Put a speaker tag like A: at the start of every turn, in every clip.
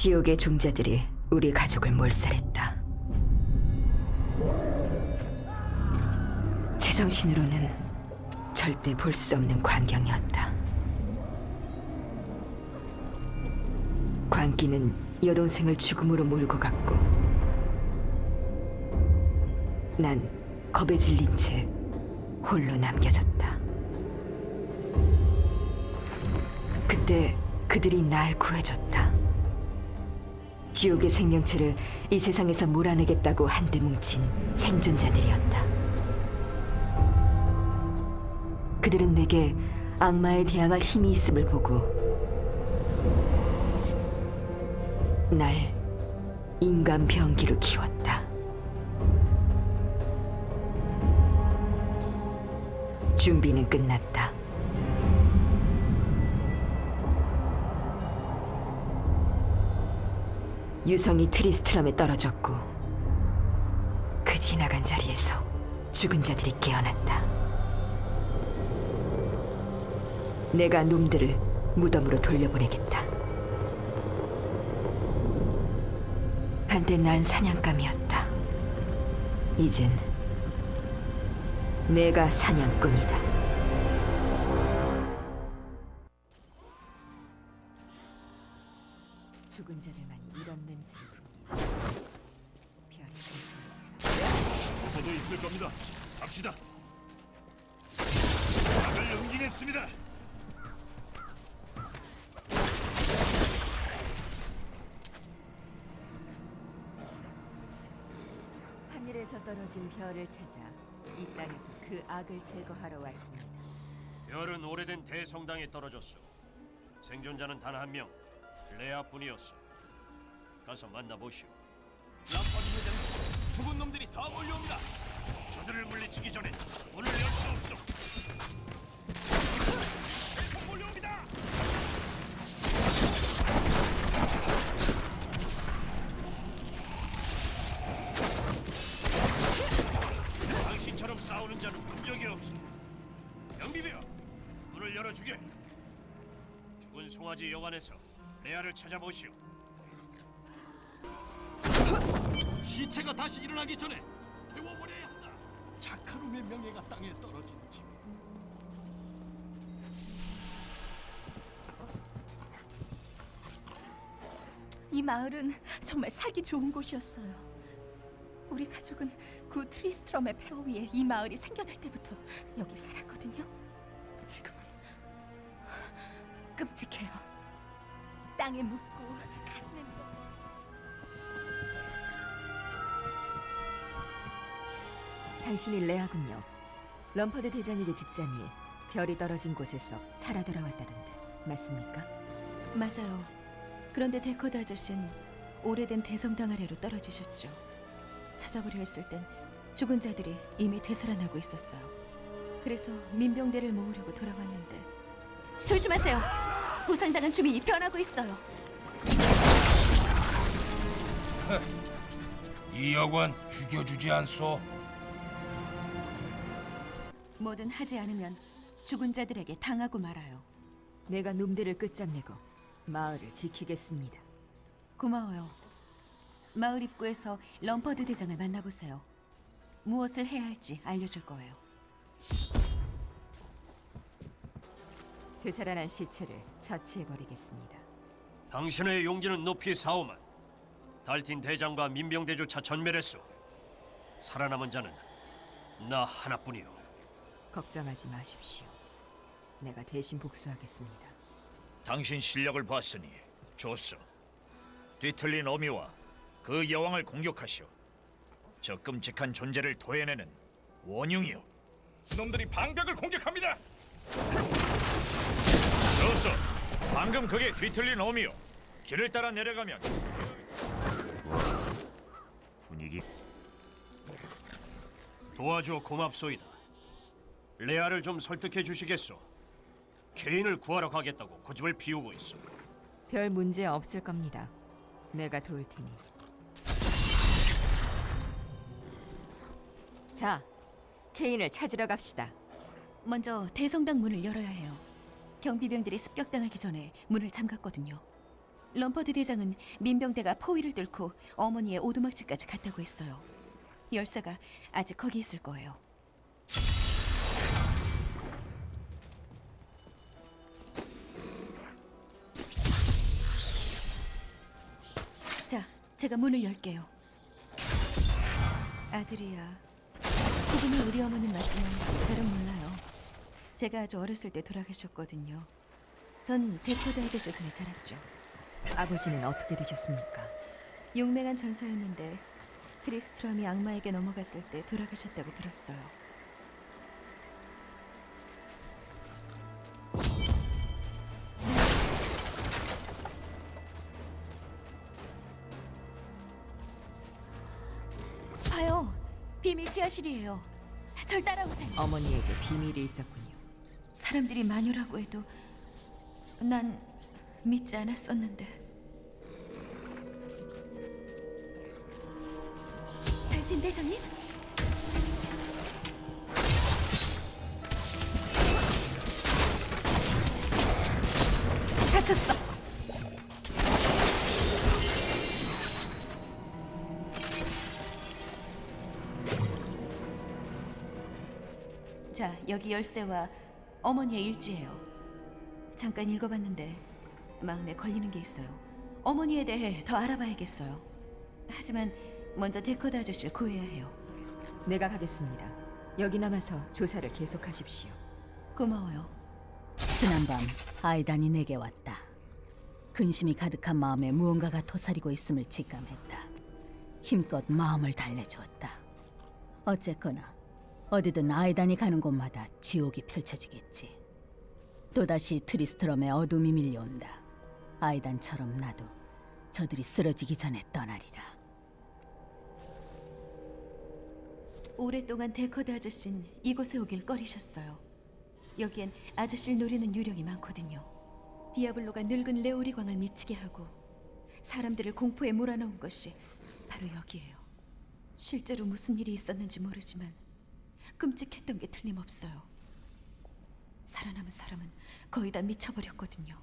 A: 지옥의 종자들이 우리 가족을 몰살했다. 제정신으로는 절대 볼 수 없는 광경이었다. 광기는 여동생을 죽음으로 몰고 갔고 난 겁에 질린 채 홀로 남겨졌다. 그때 그들이 날 구해줬다. 지옥의 생명체를 이 세상에서 몰아내겠다고 한데 뭉친 생존자들이었다. 그들은 내게 악마에 대항할 힘이 있음을 보고 날 인간 병기로 키웠다. 준비는 끝났다. 유성이 트리스트럼에 떨어졌고 그 지나간 자리에서 죽은 자들이 깨어났다. 내가 놈들을 무덤으로 돌려보내겠다. 한때 난 사냥감이었다. 이젠 내가 사냥꾼이다. 이런 냄새를 풍기지. 별이.
B: 저도 있을 겁니다. 갑시다. 악을 응징했습니다.
A: 하늘에서 떨어진 별을 찾아 이 땅에서 그 악을 제거하러 왔습니다.
B: 별은 오래된 대성당에 떨어졌소. 생존자는 단 한 명, 레아뿐이었어. 가서 만나보시오.
C: 람파드 죽은 놈들이 다 몰려옵니다.
B: 저들을 물리치기 전에 문을 열 수 없소. 여관에서 레아를 찾아보시오.
C: 시체가 다시 일어나기 전에 태워버려야 한다. 놈의 명예가 땅에 떨어지지.
D: 이 마을은 정말 살기 좋은 곳이었어요. 우리 가족은 구 트리스트럼의 폐허 위에 이 마을이 생겨날 때부터 여기 살았거든요. 지금은 끔찍해요. 땅에 묻고 가슴에 묻어.
A: 당신이 레아군요. 럼퍼드 대장에게 듣자니 별이 떨어진 곳에서 살아 돌아왔다던데 맞습니까?
D: 맞아요. 그런데 데커드 아저씨는 오래된 대성당 아래로 떨어지셨죠. 찾아보려 했을 땐 죽은 자들이 이미 되살아나고 있었어요. 그래서 민병대를 모으려고 돌아왔는데 조심하세요. 부상당한 주민이 변하고 있어요.
E: 이 여관 죽여주지 않소.
D: 뭐든 하지 않으면 죽은 자들에게 당하고 말아요.
A: 내가 놈들을 끝장내고 마을을 지키겠습니다.
D: 고마워요. 마을 입구에서 럼퍼드 대장을 만나보세요. 무엇을 해야 할지 알려줄 거예요.
A: 되살아난 시체를 처치해버리겠습니다.
B: 당신의 용기는 높이 사오만 달틴 대장과 민병대조차 전멸했소. 살아남은 자는 나 하나뿐이오.
A: 걱정하지 마십시오. 내가 대신 복수하겠습니다.
F: 당신 실력을 봤으니 좋소. 뒤틀린 어미와 그 여왕을 공격하시오. 저 끔찍한 존재를 도해내는 원흉이요.
E: 놈들이 방벽을 공격합니다.
F: 좋소. 방금 그게 뒤틀린 어미요. 길을 따라 내려가면 분위기
B: 도와줘 고맙소이다. 레아를 좀 설득해 주시겠소? 케인을 구하러 가겠다고 고집을 피우고 있어.
A: 별 문제 없을 겁니다. 내가 도울 테니. 자, 케인을 찾으러 갑시다.
D: 먼저 대성당 문을 열어야 해요. 경비병들이 습격당하기 전에 문을 잠갔거든요. 럼퍼드 대장은 민병대가 포위를 뚫고 어머니의 오두막집까지 갔다고 했어요. 열사가 아직 거기 있을 거예요. 제가 문을 열게요. 아들이야. 그분이 우리 어머님 맞지만 잘은 몰라요. 제가 아주 어렸을 때 돌아가셨거든요. 전 데코다 해주셔서 자랐죠.
A: 아버지는 어떻게 되셨습니까?
D: 용맹한 전사였는데 트리스트럼이 악마에게 넘어갔을 때 돌아가셨다고 들었어요. 봐요, 비밀 지하실이에요. 절 따라오세요.
A: 어머니에게 비밀이 있었군요.
D: 사람들이 마녀라고 해도 난 믿지 않았었는데. 달틴 대장님? 자, 여기 열쇠와 어머니의 일지예요. 잠깐 읽어봤는데 마음에 걸리는 게 있어요. 어머니에 대해 더 알아봐야겠어요. 하지만 먼저 데커드 아저씨를 구해야 해요.
A: 내가 가겠습니다. 여기 남아서 조사를 계속하십시오.
D: 고마워요.
G: 지난밤 아이단이 내게 왔다. 근심이 가득한 마음에 무언가가 도사리고 있음을 직감했다. 힘껏 마음을 달래주었다. 어쨌거나 어디든 아이단이 가는 곳마다 지옥이 펼쳐지겠지. 또다시 트리스트럼의 어둠이 밀려온다. 아이단처럼 나도 저들이 쓰러지기 전에 떠나리라.
D: 오랫동안 데커드 아저씨는 이곳에 오길 꺼리셨어요. 여기엔 아저씨를 노리는 유령이 많거든요. 디아블로가 늙은 레오리 광을 미치게 하고 사람들을 공포에 몰아넣은 것이 바로 여기예요. 실제로 무슨 일이 있었는지 모르지만 끔찍했던 게 틀림없어요. 살아남은 사람은 거의 다 미쳐버렸거든요.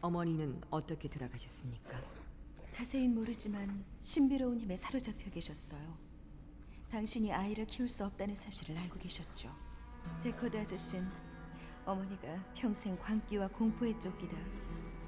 A: 어머니는 어떻게 돌아가셨습니까?
D: 자세히는 모르지만 신비로운 힘에 사로잡혀 계셨어요. 당신이 아이를 키울 수 없다는 사실을 알고 계셨죠. 데코드 아저씨는 어머니가 평생 광기와 공포에 쫓기다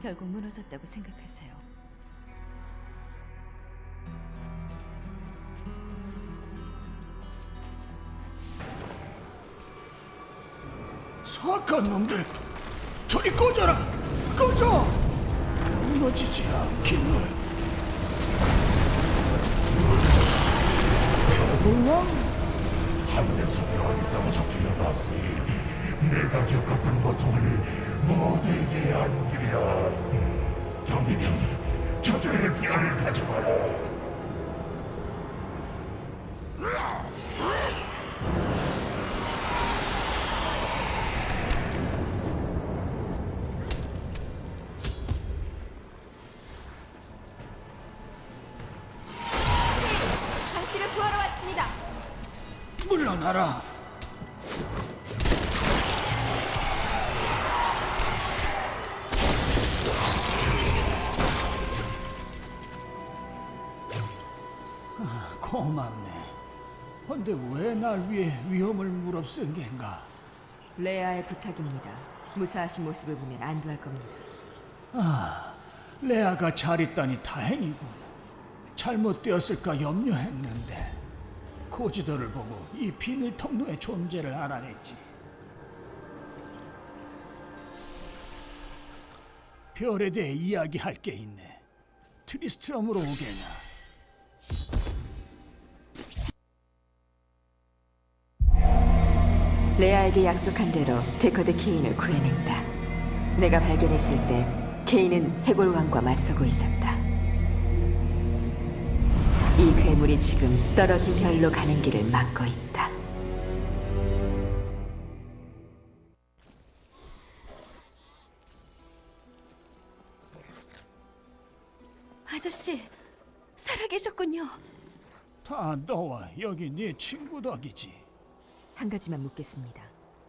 D: 결국 무너졌다고 생각하세요.
C: 악한 놈들. 저리 꺼져라. 꺼져. 무너지지 않기를
H: 하늘에서 배워있다고 적혀놨으니 내가 겪었던 고통을 모두에게 안기리라. 경비병 저들의 뼈를
C: 가져가라 아, 고맙네 근데 왜 날 위해 위험을 무릅쓴 겐가
A: 레아의 부탁입니다. 무사하신 모습을 보면 안도할 겁니다.
C: 레아가 잘 있다니 다행이군. 잘못되었을까 염려했는데 고지도를 보고 이 비밀 통로의 존재를 알아냈지. 별에 대해 이야기할 게 있네. 트리스트럼으로 오게나.
A: 레아에게 약속한 대로 데커드 케인을 구해냈다. 내가 발견했을 때 케인은 해골 왕과 맞서고 있었다. 이 괴물이 지금 떨어진 별로 가는 길을 막고 있다.
D: 아저씨, 살아계셨군요.
C: 다 너와 여기 네 친구 덕이지.
A: 한 가지만 묻겠습니다.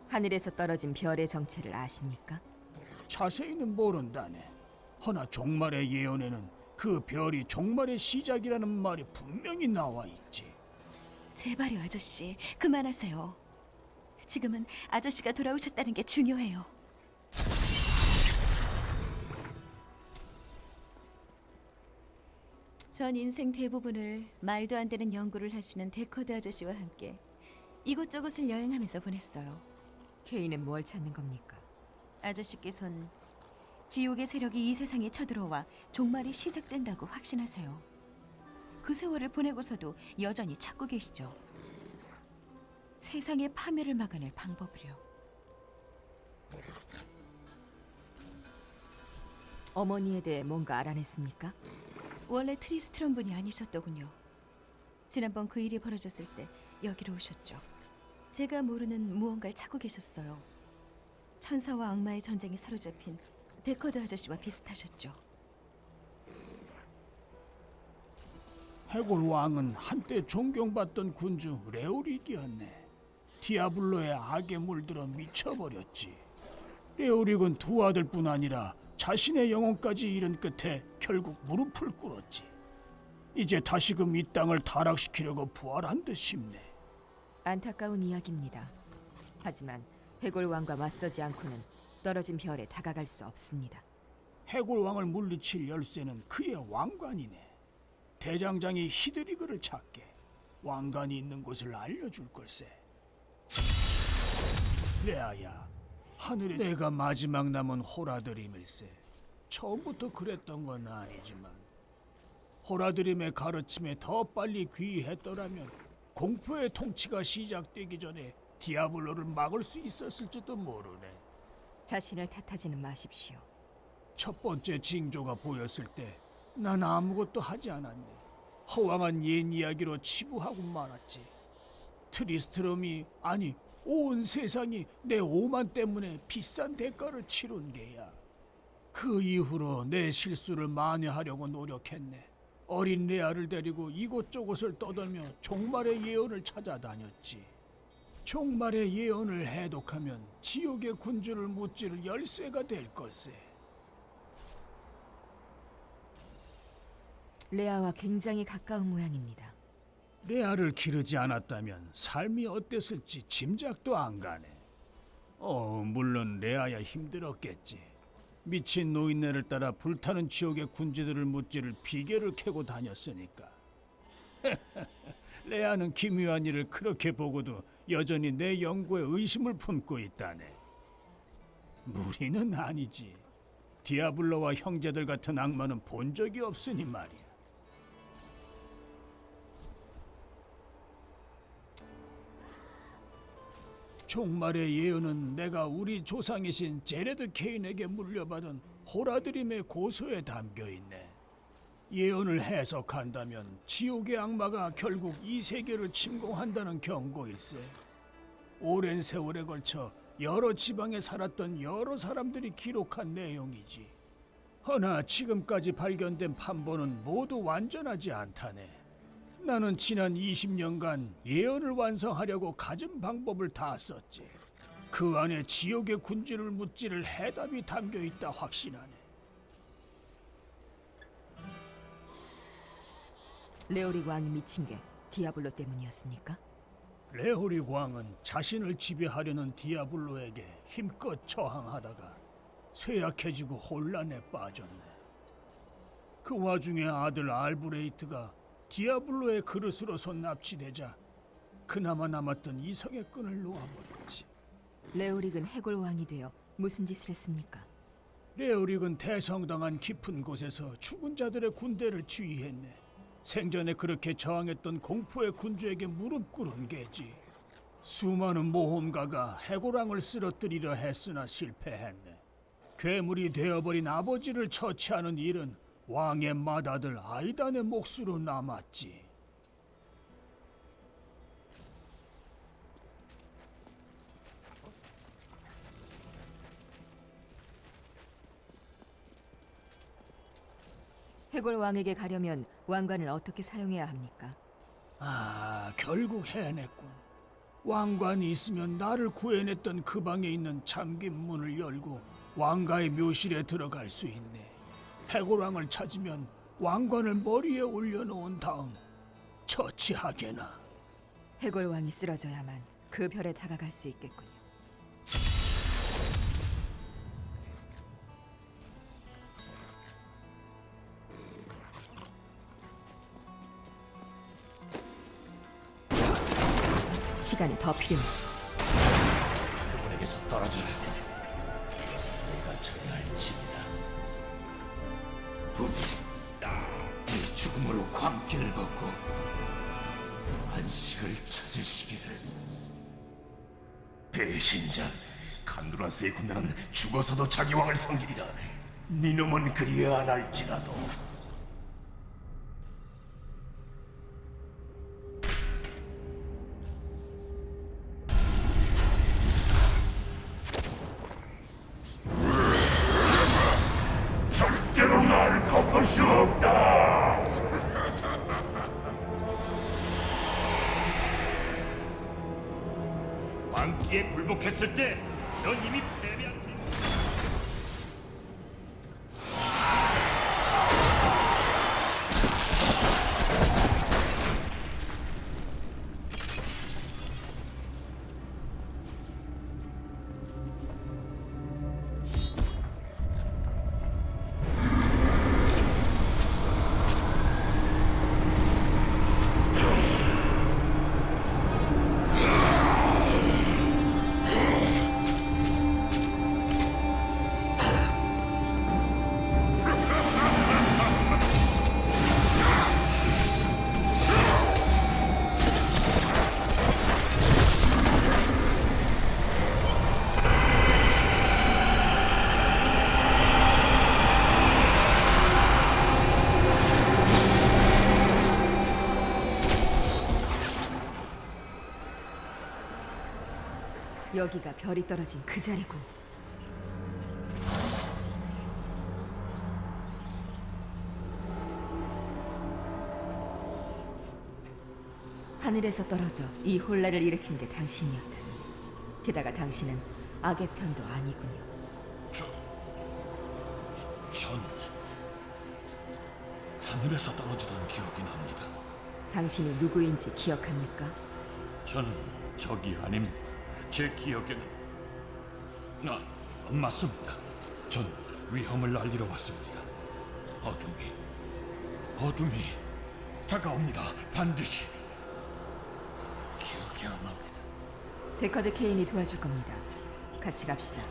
A: 하늘에서 떨어진 별의 정체를 아십니까?
C: 자세히는 모른다네. 허나 종말의 예언에는 그 별이 종말의 시작이라는 말이 분명히 나와 있지.
D: 제발요, 아저씨. 그만하세요. 지금은 아저씨가 돌아오셨다는 게 중요해요. 전 인생 대부분을 말도 안 되는 연구를 하시는 데코드 아저씨와 함께 이곳저곳을 여행하면서 보냈어요.
A: 케인은 뭘 찾는 겁니까?
D: 아저씨께선 지옥의 세력이 이 세상에 쳐들어와 종말이 시작된다고 확신하세요. 그 세월을 보내고서도 여전히 찾고 계시죠. 세상의 파멸을 막아낼 방법을요.
A: 어머니에 대해 뭔가 알아냈습니까?
D: 원래 트리스트런 분이 아니셨더군요. 지난번 그 일이 벌어졌을 때 여기로 오셨죠. 제가 모르는 무언가를 찾고 계셨어요. 천사와 악마의 전쟁에 사로잡힌 데커드 아저씨와 비슷하셨죠.
C: 해골 왕은 한때 존경받던 군주 레오릭이었네. 디아블로의 악에 물들어 미쳐버렸지. 레오릭은 두 아들뿐 아니라 자신의 영혼까지 잃은 끝에 결국 무릎을 꿇었지. 이제 다시금 이 땅을 타락시키려고 부활한 듯 싶네.
A: 안타까운 이야기입니다. 하지만 해골 왕과 맞서지 않고는 떨어진 별에 다가갈 수 없습니다.
C: 해골 왕을 물리칠 열쇠는 그의 왕관이네. 대장장이 히드리그를 찾게 왕관이 있는 곳을 알려줄 걸세. 레아야, 하늘에 내가 마지막 남은 호라드림일세. 처음부터 그랬던 건 아니지만 호라드림의 가르침에 더 빨리 귀했더라면 공포의 통치가 시작되기 전에 디아블로를 막을 수 있었을지도 모르네.
A: 자신을 탓하지는 마십시오.
C: 첫 번째 징조가 보였을 때 난 아무것도 하지 않았네. 허황한 옛 이야기로 치부하고 말았지. 트리스트럼이 아니 온 세상이 내 오만 때문에 비싼 대가를 치룬 게야. 그 이후로 내 실수를 만회하려고 노력했네. 어린 레아를 데리고 이곳저곳을 떠돌며 종말의 예언을 찾아다녔지. 종말의 예언을 해독하면 지옥의 군주를 무찌를 열쇠가 될 걸세.
A: 레아와 굉장히 가까운 모양입니다.
C: 레아를 기르지 않았다면 삶이 어땠을지 짐작도 안 가네. 어, 물론 레아야 힘들었겠지. 미친 노인네를 따라 불타는 지옥의 군주들을 무찌를 비계를 캐고 다녔으니까. 레아는 기묘한 일을 그렇게 보고도 여전히 내 연구에 의심을 품고 있다네. 무리는 아니지. 디아블로와 형제들 같은 악마는 본 적이 없으니 말이야. 종말의 예언은 내가 우리 조상이신 제레드 케인에게 물려받은 호라드림의 고소에 담겨 있네. 예언을 해석한다면 지옥의 악마가 결국 이 세계를 침공한다는 경고일세. 오랜 세월에 걸쳐 여러 지방에 살았던 여러 사람들이 기록한 내용이지. 허나 지금까지 발견된 판본은 모두 완전하지 않다네. 나는 지난 20년간 예언을 완성하려고 가진 방법을 다 썼지. 그 안에 지옥의 군주를 묻지를 해답이 담겨 있다 확신하네.
A: 레오릭 왕이 미친 게 디아블로 때문이었습니까?
C: 레오리 왕은 자신을 지배하려는 디아블로에게 힘껏 저항하다가 쇠약해지고 혼란에 빠졌네. 그 와중에 아들 알브레이트가 디아블로의 그릇으로서 납치되자 그나마 남았던 이성의 끈을 놓아버렸지.
A: 레오릭은 해골 왕이 되어 무슨 짓을 했습니까?
C: 레오릭은 대성당한 깊은 곳에서 죽은 자들의 군대를 지휘했네. 생전에 그렇게 저항했던 공포의 군주에게 무릎 꿇은 게지. 수많은 모험가가 해고랑을 쓰러뜨리려 했으나 실패했네. 괴물이 되어버린 아버지를 처치하는 일은 왕의 맏아들 아이단의 몫으로 남았지.
A: 해골 왕에게 가려면 왕관을 어떻게 사용해야 합니까?
C: 아, 결국 해냈군. 왕관이 있으면 나를 구해냈던 그 방에 있는 잠긴 문을 열고 왕가의 묘실에 들어갈 수 있네. 해골왕을 찾으면 왕관을 머리에 올려놓은 다음 처치하게나.
A: 해골 왕이 쓰러져야만 그 별에 다가갈 수 있겠군요. 시간이 더 필요해.
H: 그분에게서 떨어져라. 내가 처리할 일 죽음으로 광기를 벗고 안식을 찾으시기를. 배신자 칸두라스의 군단은 죽어서도 자기 왕을 섬기리라. 니놈은 그리야 안 할지라도.
B: 왕기에 굴복했을 때 넌 이미 패배한
A: 여기가 별이 떨어진 그 자리군. 하늘에서 떨어져 이 혼란을 일으킨 게 당신이었다니. 게다가 당신은 악의 편도 아니군요.
H: 전 하늘에서 떨어지던 기억이 납니다.
A: 당신이 누구인지 기억합니까?
H: 전 적이 아닙니다. 제 기억에는 아 맞습니다. 전 위험을 알리러 왔습니다. 어둠이 어둠이 다가옵니다. 반드시 기억이 안 납니다.
A: 데커드 케인이 도와줄 겁니다. 같이 갑시다.